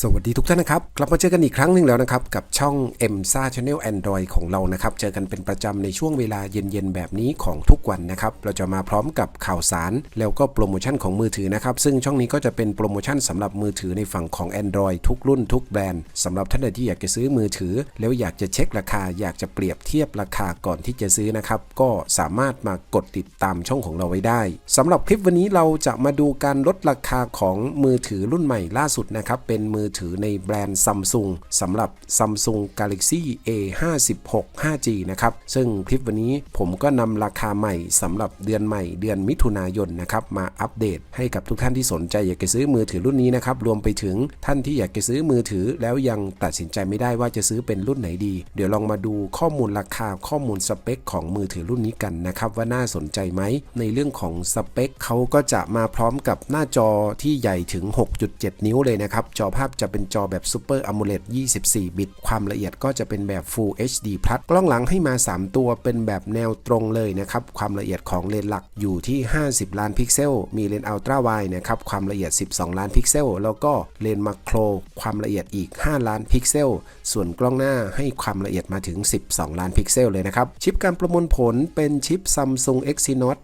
สวัสดีทุกท่านนะครับ กลับมาเจอกันอีกครั้งหนึ่งแล้วนะครับ กับช่อง m s a Channel Android ของเรานะครับ เจอกันเป็นประจำในช่วงเวลาเย็นๆ แบบนี้ของทุกวันนะครับ เราจะมาพร้อมกับข่าวสาร แล้วก็โปรโมชั่นของมือถือนะครับ ซึ่งช่องนี้ก็จะเป็นโปรโมชั่นสำหรับมือถือในฝั่งของ Android ทุกรุ่นทุกแบรนด์สำหรับท่านใดที่อยากจะซื้อมือถือ แล้วอยากจะเช็คราคา อยากจะเปรียบเทียบราคาก่อนที่จะซื้อนะครับก็สามารถมากดติดตามช่องของเราไว้ได้สำหรับคลิปวันนี้เราจะมาดูการลดราคาของมือถือรุ่นใหม่ล่าสุดนะครับเป็นมือือถือในแบรนด์ Samsung สำหรับ Samsung Galaxy A56 5G นะครับ ซึ่งคลิปวันนี้ผมก็นำราคาใหม่สำหรับเดือนใหม่เดือนมิถุนายนนะครับมาอัปเดตให้กับทุกท่านที่สนใจอยากจะซื้อมือถือรุ่นนี้นะครับ รวมไปถึงท่านที่อยากจะซื้อมือถือ แล้วยังตัดสินใจไม่ได้ว่าจะซื้อเป็นรุ่นไหนดี เดี๋ยวลองมาดูข้อมูลราคาข้อมูลสเปคของมือถือรุ่นนี้กันนะครับ ว่าน่าสนใจไหม ในเรื่องของสเปคเขาก็จะมาพร้อมกับหน้าจอที่ใหญ่ถึง 6.7 นิ้วเลยนะครับ จอภาพจะเป็นจอแบบ Super AMOLED 24 บิต ความละเอียดก็จะเป็นแบบ Full HD Plus กล้องหลังให้มา 3 ตัวเป็นแบบแนวตรงเลยนะครับ ความละเอียดของเลนส์หลักอยู่ที่ 50 ล้านพิกเซล มีเลนส์อัลตร้าไวนะครับ ความละเอียด 12 ล้านพิกเซล แล้วก็เลนส์มาโคร ความละเอียดอีก 5 ล้านพิกเซล ส่วนกล้องหน้าให้ความละเอียดมาถึง 12 ล้านพิกเซลเลยนะครับ ชิปการประมวลผลเป็นชิป Samsung Exynos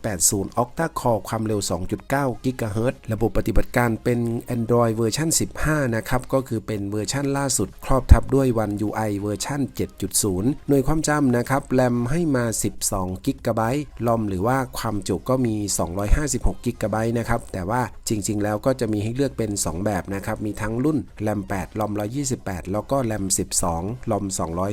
1580 Octa Core ความเร็ว 2.9 GHz ระบบปฏิบัติการเป็น Android เวอร์ชัน15 นะครับ ก็คือเป็นเวอร์ชันล่าสุด ครอบทับด้วย One UI เวอร์ชัน7.0 หน่วยความจำนะครับ แรมให้มา 12 g b ลอมหรือว่าความจุก็มี 256 g b นะครับ แต่ว่าจริง ๆ แล้วก็จะมีให้เลือกเป็น 2 แบบนะครับ มีทั้งรุ่นแรม8ลอม128 แล้วก็แรม12ลอม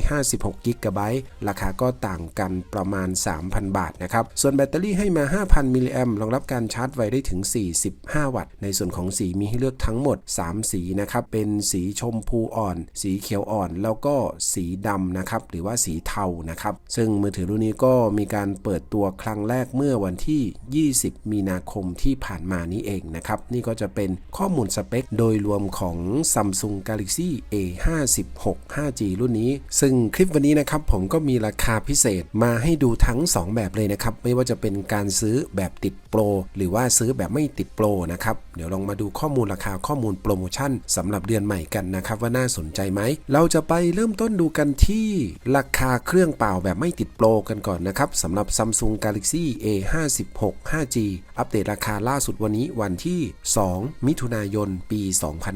256 g b ราคาก็ต่างกันประมาณ 3,000 บาทนะครับ ส่วนแบตเตอรี่ให้มา 5,000 มิลลิแอมรองรับการชาร์จไวได้ถึง 45 วัตต์ ในส่วนของสีมีให้เลือกทั้งหมด 3สีนะครับเป็นสีชมพูอ่อน สีเขียวอ่อน แล้วก็สีดำนะครับหรือว่าสีเทานะครับ ซึ่งมือถือรุ่นนี้ก็มีการเปิดตัวครั้งแรกเมื่อวันที่ 20 มีนาคมที่ผ่านมานี้เองนะครับ นี่ก็จะเป็นข้อมูลสเปคโดยรวมของ Samsung Galaxy A56 5G รุ่นนี้ ซึ่งคลิปวันนี้นะครับผมก็มีราคาพิเศษมาให้ดูทั้ง 2 แบบเลยนะครับ ไม่ว่าจะเป็นการซื้อแบบติดโปร หรือว่าซื้อแบบไม่ติดโปรนะครับ เดี๋ยวลองมาดูข้อมูลราคาข้อมูลโปรโมชั่นสำหรับเดือนใหม่กันนะครับว่าน่าสนใจไหม เราจะไปเริ่มต้นดูกันที่ราคาเครื่องเปล่าแบบไม่ติดโปรกันก่อนนะครับสำหรับ Samsung Galaxy A56 5G อัปเดตราคาล่าสุดวันนี้วันที่ 2 มิถุนายน ปี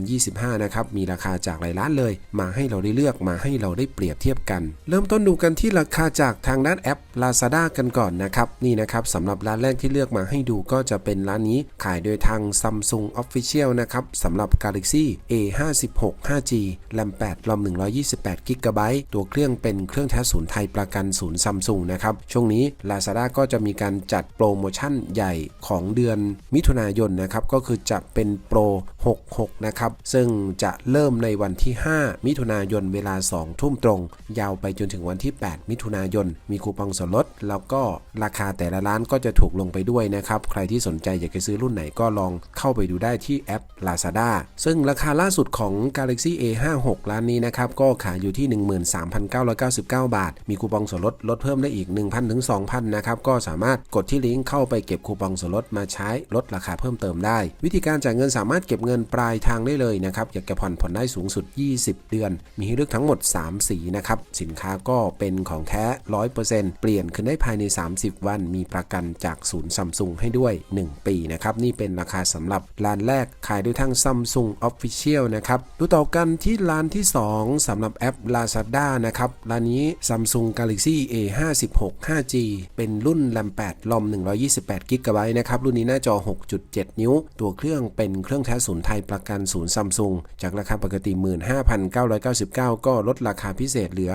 2025 นะครับ มีราคาจากหลายร้านเลย มาให้เราได้เลือกมาให้เราได้เปรียบเทียบกัน เริ่มต้นดูกันที่ราคาจากทางด้านแอป Lazada กันก่อนนะครับ นี่นะครับสำหรับร้านแรกที่เลือกมาให้ดูก็จะเป็นร้านนี้ขายโดยทาง Samsung Official นะครับสำหรับ Galaxy A56 5G แรม8รอม128 g b ตัวเครื่องเป็นเครื่องแท้ศูนย์ไทยประกันศูนย์ซัมซุงนะครับ ช่วงนี้ Lazada ก็จะมีการจัดโปรโมชั่นใหญ่ของเดือนมิถุนายนนะครับ ก็คือจะเป็นโปร 66 นะครับ ซึ่งจะเริ่มในวันที่ 5 มิถุนายนเวลา 2 ทุ่มตรง ยาวไปจนถึงวันที่ 8 มิถุนายน มีคูปองส่วนลด แล้วก็ราคาแต่ละร้านก็จะถูกลงไปด้วยนะครับ ใครที่สนใจอยากจะซื้อรุ่นไหนก็ลองเข้าไปดูได้ที่แอป Lazada ซึ่งราคาล่าสุดของ Galaxy A56 ร้านนี้นะครับ ก็ขายอยู่ที่ 13,999 บาท มีคูปองส่วนลดลดเพิ่มได้อีก 1,000ถึง2,000 นะครับ ก็สามารถกดที่ลิงก์เข้าไปเก็บคูปองส่วนลดมาใช้ลดราคาเพิ่มเติมได้ วิธีการจ่ายเงินสามารถเก็บเงินปลายทางได้เลยนะครับ อยากจะผ่อนผ่อนได้สูงสุด 20 เดือน มีให้เลือกทั้งหมด 3 สีนะครับ สินค้าก็เป็นของแท้ 100%เปลี่ยนคืนได้ภายใน 30 วัน มีประกันจากศูนย์ซัมซุงให้ด้วย 1 ปีนะครับ นี่เป็นราคาสำหรับร้านแรกขายด้วยทาง Samsung Official นะครับ ดูต่อกันที่ร้านที่ 2สำหรับแอป Lazada นะครับ ร้านนี้ Samsung Galaxy A56 5G เป็นรุ่นแรม8ลอม128 g b นะครับ รุ่นนี้หน้าจอ 6.7 นิ้ว ตัวเครื่องเป็นเครื่องแท้ศูนย์ไทยประกันศูนย์ซัมซุงจากราคาปกติ 15,999 ก็ลดราคาพิเศษเหลือ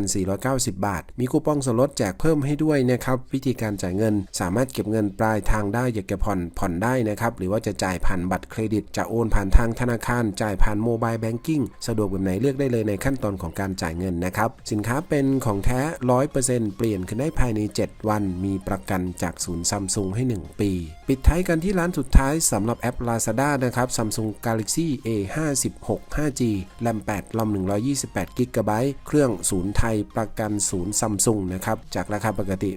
13,490 บาท มีคูปองส่วนลดแจกเพิ่มให้ด้วยนะครับ วิธีการจ่ายเงินสามารถเก็บเงินปลายทางได้อยากจะผ่อนผ่อนได้นะครับ หรือว่าจะจ่ายผ่านบัตรเครดิตจะโอนผ่านทางธนาคาร จ่ายผ่านโมบายแบงกิ้งสะดวกแบบไหนเลือกได้เลยในขั้นตอนของการจ่ายเงินนะครับ สินค้าเป็นของแท้ 100%เปลี่ยนขึ้นได้ภายใน 7 วัน มีประกันจากศูนย์ซัมซุงให้ 1 ปี ปิดท้ายกันที่ร้านสุดท้ายสำหรับแอป Lazada นะครับ Samsung Galaxy A56 5G แรม8ลอม128 g b เครื่องศูนย์ไทยประกันศูนย์ซัมซุงนะครับ จากราคาปกติ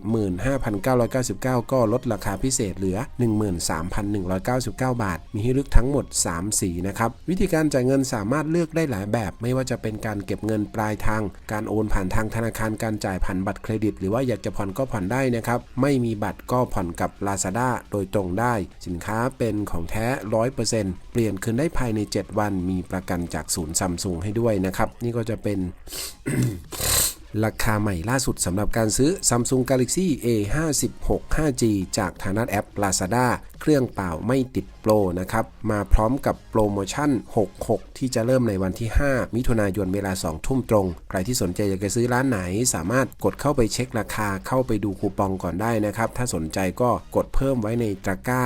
15,999 ก็ลดราคาพิเศษเหลือ 13,199 บาท มีให้เลือกทั้งหมด 3 สีนะครับ วิธีการจ่ายเงินสามารถเลือกได้หลายแบบ ไม่ว่าจะเป็นการเก็บเงินปลายทาง การโอนผ่านทางธนาคารการจ่ายผ่านบัตรเครดิต หรือว่าอยากจะผ่อนก็ผ่อนได้นะครับ ไม่มีบัตรก็ผ่อนกับ Lazada โดยตรงได้ สินค้าเป็นของแท้ 100%เปลี่ยนคืนได้ภายใน 7 วันมีประกันจากศูนย์ซัมซุงให้ด้วยนะครับ นี่ก็จะเป็น ราคาใหม่ล่าสุดสำหรับการซื้อ Samsung Galaxy A56 5G จากทางด้านแอป Lazada เครื่องเปล่าไม่ติดโปรนะครับ มาพร้อมกับโปรโมชั่น 66 ที่จะเริ่มในวันที่ 5 มิถุนายนเวลา 2 ทุ่มตรง ใครที่สนใจอยากจะซื้อร้านไหน สามารถกดเข้าไปเช็คราคาเข้าไปดูคูปองก่อนได้นะครับ ถ้าสนใจก็กดเพิ่มไว้ในตะกร้า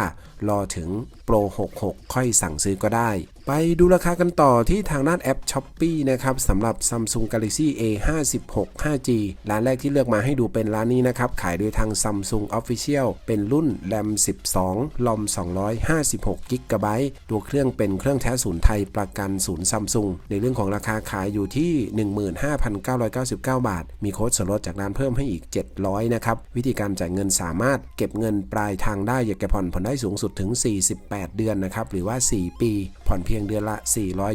รอถึงโปร 66 ค่อยสั่งซื้อก็ได้ ไปดูราคากันต่อที่ทางด้านแอป s h อ p e e นะครับสำหรับ Samsung Galaxy A56 5G ร้านแรกที่เลือกมาให้ดูเป็นร้านนี้นะครับ ขายโดยทาง Samsung Official เป็นรุ่น RAM 12ลอม256 g b ตัวเครื่องเป็นเครื่องแท้ศูนย์ไทยประกันศูนย์ Samsung ในเรื่องของราคาขายอยู่ที่ 15,999 บาท มีโค้ดส่วนลดจากร้านเพิ่มให้อีก 700 นะครับ วิธีการจ่ายเงินสามารถเก็บเงินปลายทางได้อยากจะผ่อนผ่อนได้สูงสุดถึง 48 เดือนนะครับหรือว่า 4 ปี ผ่อนเพียงเดือนละ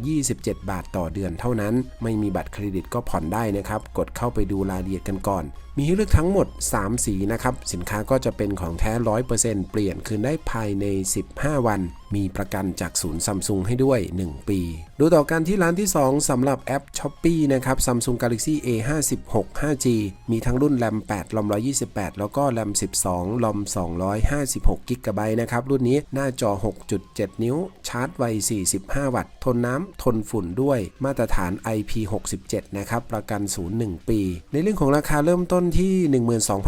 427 บาทต่อเดือนเท่านั้น ไม่มีบัตรเครดิตก็ผ่อนได้นะครับ กดเข้าไปดูรายละเอียดกันก่อนมีให้เลือกทั้งหมด 3 สีนะครับ สินค้าก็จะเป็นของแท้ 100%เปลี่ยนคืนได้ภายใน 15 วัน มีประกันจากศูนย์ซัมซุงให้ด้วย 1 ปี ดูต่อกันที่ร้านที่ 2สำหรับแอป s h อ p e e นะครับ Samsung Galaxy A56 5G มีทั้งรุ่น RAM 8ลอม128 แล้วก็ RAM 12ลอม256 g b นะครับ รุ่นนี้หน้าจอ 6.7 นิ้ว ชาร์จไว 45 วัตต์ ทนน้ำทนฝุ่นด้วย มาตรฐาน IP67 นะครับ ประกันศูนย์1ปี ในเรื่องของราคาเริ่มต้น้นที่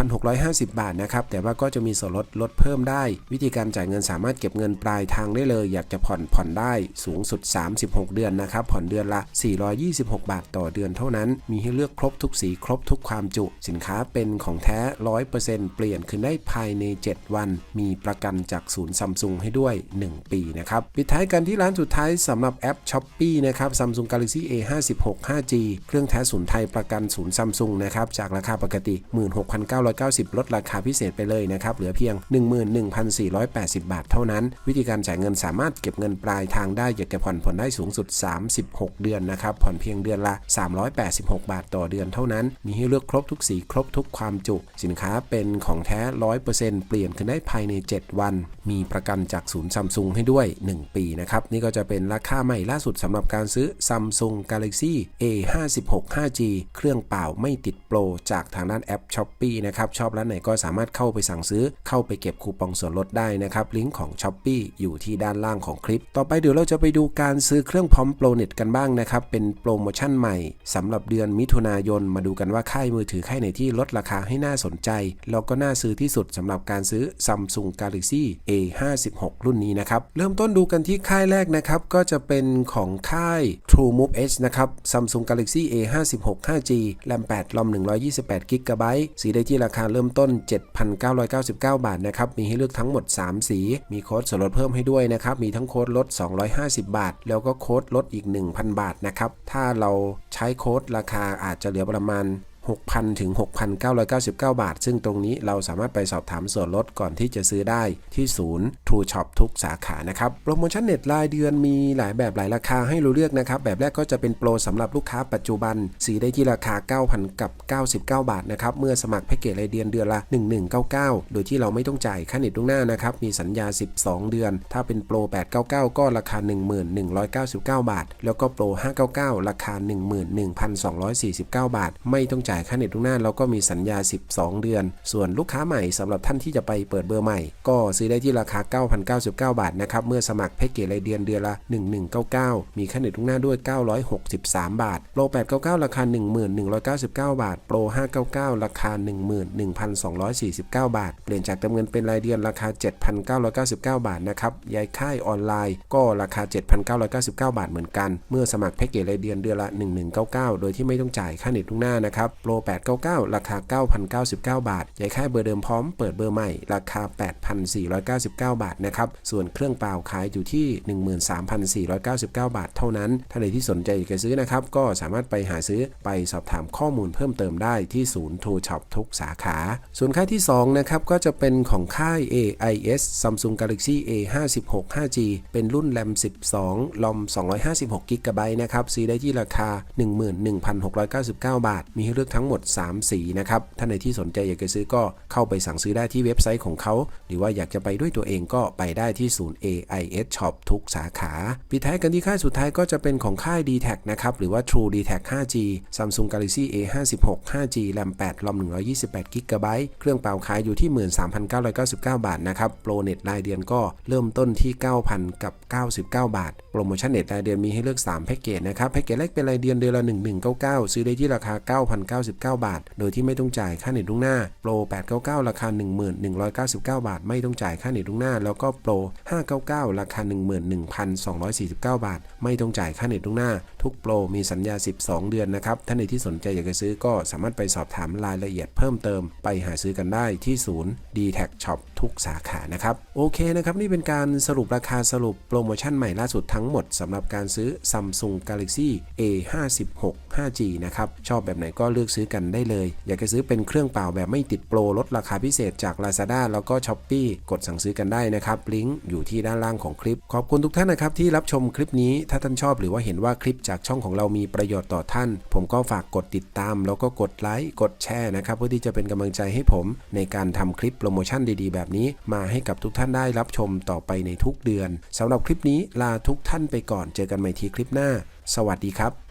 12,650 บาทนะครับ แต่ว่าก็จะมีส่วนลดลดเพิ่มได้ วิธีการจ่ายเงินสามารถเก็บเงินปลายทางได้เลย อยากจะผ่อนผ่อนได้สูงสุด 36 เดือนนะครับ ผ่อนเดือนละ 426 บาทต่อเดือนเท่านั้น มีให้เลือกครบทุกสีครบทุกความจุ สินค้าเป็นของแท้ 100%เปลี่ยนคืนได้ภายใน 7 วัน มีประกันจากศูนย์ซัมซุงให้ด้วย 1 ปีนะครับปิดท้ายกันที่ร้านสุดท้ายสำหรับแอป s h อ p e e นะครับ Samsung Galaxy A56 5G เครื่องแท้ศูนย์ไทยประกันศูนย์ซัมซุงนะครับจากราคาปกติ16,990 ลดราคาพิเศษไปเลยนะครับเหลือเพียง 11,480 บาทเท่านั้น วิธีการจ่ายเงินสามารถเก็บเงินปลายทางได้อยากจะผ่อนผ่อนได้สูงสุด 36 เดือนนะครับผ่อนเพียงเดือนละ 386 บาทต่อเดือนเท่านั้น มีให้เลือกครบทุกสีครบทุกความจุ สินค้าเป็นของแท้ 100%เปลี่ยนขึ้นได้ภายใน 7 วัน มีประกันจากศูนย์ซัมซุงให้ด้วย 1 ปีนะครับนี่ก็จะเป็นราคาใหม่ล่าสุดสำหรับการซื้อ Samsung Galaxy A56 5G เครื่องเปล่าไม่ติดโปรจากทางด้านแอป s h อ p e e นะครับชอบร้านไหนก็สามารถเข้าไปสั่งซื้อ เข้าไปเก็บคูปองส่วนลดได้นะครับลิงก์ของ s h อ p e e อยู่ที่ด้านล่างของคลิป ต่อไปเดี๋ยวเราจะไปดูการซื้อเครื่องพร้อมโปรเน็ตกันบ้างนะครับเป็นโปรโมชั่นใหม่สำหรับเดือนมิถุนายนมาดูกันว่าค่ายมือถือค่ายไหนที่ลดราคาให้น่าสนใจ แล้วก็น่าซื้อที่สุดสำหรับการซื้อ Samsung Galaxy A56 รุ่นนี้นะครับเริ่มต้นดูกันที่ค่ายแรกนะครับก็จะเป็นของค่าย True Move Edge นะครับ Samsung Galaxy A56 5G RAM 8ลอม128 g b สีได้ที่ราคาเริ่มต้น 7,999 บาทนะครับ มีให้เลือกทั้งหมด 3 สี มีโค้ดส่วนลดเพิ่มให้ด้วยนะครับ มีทั้งโค้ดลด 250 บาท แล้วก็โค้ดลดอีก 1,000 บาทนะครับ ถ้าเราใช้โค้ดราคาอาจจะเหลือประมาณ 6,000 ถึง 6,999 บาท ซึ่งตรงนี้เราสามารถไปสอบถามส่วนลดก่อนที่จะซื้อได้ที่ศูนย์ True Shop ทุกสาขานะครับ โปรโมชั่นเน็ตรายเดือนมีหลายแบบหลายราคาให้เราเลือกนะครับ แบบแรกก็จะเป็นโปรสำหรับลูกค้าปัจจุบันสีได้ที่ราคา 9,000 กับ 99 บาทนะครับ เมื่อสมัครแพ็กเกจรายเดือนเดือนละ 1199 โดยที่เราไม่ต้องจ่ายค่าเน็ตล่วงหน้านะครับ มีสัญญา 12 เดือน ถ้าเป็นโปร 899 ก็ราคา 1199 บาท แล้วก็โปร 599 ราคา 11,249 บาท ไม่ต้องจ่าย่ายค่าเน็ตล่วงหน้าแล้วก็มีสัญญา 12 เดือน ส่วนลูกค้าใหม่สำหรับท่านที่จะไปเปิดเบอร์ใหม่ ก็ซื้อได้ที่ราคา 9,099 บาทนะครับ เมื่อสมัครแพ็กเกจรายเดือนเดือนละ 1199 มีค่าเน็ตล่วงหน้าด้วย 963 บาท โปร 899 ราคา 1199 บาท โปร 599 ราคา 11,249 บาท เปลี่ยนจากเติมเงินเป็นรายเดือนราคา 7,999 บาทนะครับย้ายค่ายออนไลน์ก็ราคา 7,999 บาทเหมือนกัน เมื่อสมัครแพ็กเกจรายเดือนเดือนละ 1199 โดยที่ไม่ต้องจ่ายค่าเน็ตล่วงหน้านะครับโปร 899 ราคา 9,099 บาทย้ายค่ายเบอร์เดิมพร้อมเปิดเบอร์ใหม่ ราคา 8,499 บาทนะครับ ส่วนเครื่องเปล่าขายอยู่ที่ 13,499 บาทเท่านั้นถ้าใครที่สนใจอยากจะซื้อนะครับ ก็สามารถไปหาซื้อไปสอบถามข้อมูลเพิ่มเติมได้ที่ศูนย์ True Shop ทุกสาขา ส่วนค่ายที่ 2 นะครับ ก็จะเป็นของค่าย AIS Samsung Galaxy A56 5G เป็นรุ่น RAM 12ลอม256 g b นะครับซื้อได้ที่ราคา 11,699 บาท มีให้เลือกทั้งหมด 3 สีนะครับถ้าในที่สนใจอยากจะซื้อก็เข้าไปสั่งซื้อได้ที่เว็บไซต์ของเขา หรือว่าอยากจะไปด้วยตัวเองก็ไปได้ที่ศูนย์ AIS Shop ทุกสาขา ปิดท้ายกันที่ค่ายสุดท้ายก็จะเป็นของค่าย d t แทนะครับหรือว่า True d t แท 5G Samsung Galaxy A56 5G RAM 8ลอม128 g b เครื่องเปล่าขายอยู่ที่ 13,999 บาทนะครับ โปรเน็ตรายเดือนก็เริ่มต้นที่ 9,000 กับ 99 บาทโปรโมชั่นเน็ตรายเดือนมีให้เลือก 3 แพ็กเกจนะครับ แพ็กเกจแรกเป็นรายเดือนเดือนละ 1199 ซื้อได้ที่ราคา 9,099 บาท โดยที่ไม่ต้องจ่ายค่าเน็ตล่วงหน้า โปร 899 ราคา 1199 บาท ไม่ต้องจ่ายค่าเน็ตล่วงหน้า แล้วก็โปร 599 ราคา 11,249 บาท ไม่ต้องจ่ายค่าเน็ตล่วงหน้า ทุกโปรมีสัญญา 12 เดือนนะครับ ท่านในที่สนใจอยากจะซื้อก็สามารถไปสอบถามรายละเอียดเพิ่มเติม ไปหาซื้อกันได้ที่ศูนย์ d t แท Shop ทุกสาขา นะครับ โอเคนะครับ นี่เป็นการสรุปราคาสรุปโปรโมชั่นใหม่ล่าสุดทั้งหมดสำหรับการซื้อ Samsung Galaxy A56 5G นะครับ ชอบแบบไหนก็เลือกซื้อกันได้เลย อยากจะซื้อเป็นเครื่องเปล่าแบบไม่ติดโปรลดราคาพิเศษจาก Lazada แล้วก็ Shopee กดสั่งซื้อกันได้นะครับ ลิงก์อยู่ที่ด้านล่างของคลิป ขอบคุณทุกท่านนะครับที่รับชมคลิปนี้ ถ้าท่านชอบหรือว่าเห็นว่าคลิปจากช่องของเรามีประโยชน์ต่อท่าน ผมก็ฝากกดติดตาม แล้วก็กดไลค์กดแชร์นะครับเพื่อที่จะเป็นกำลังใจให้ผม ในการทำคลิปโปรโมชั่นดีๆ แบบนี้ มาให้กับทุกท่านได้รับชมต่อไปในทุกเดือนสำหรับคลิปนี้ลาทุกท่านไปก่อน เจอกันใหม่ทีคลิปหน้า สวัสดีครับ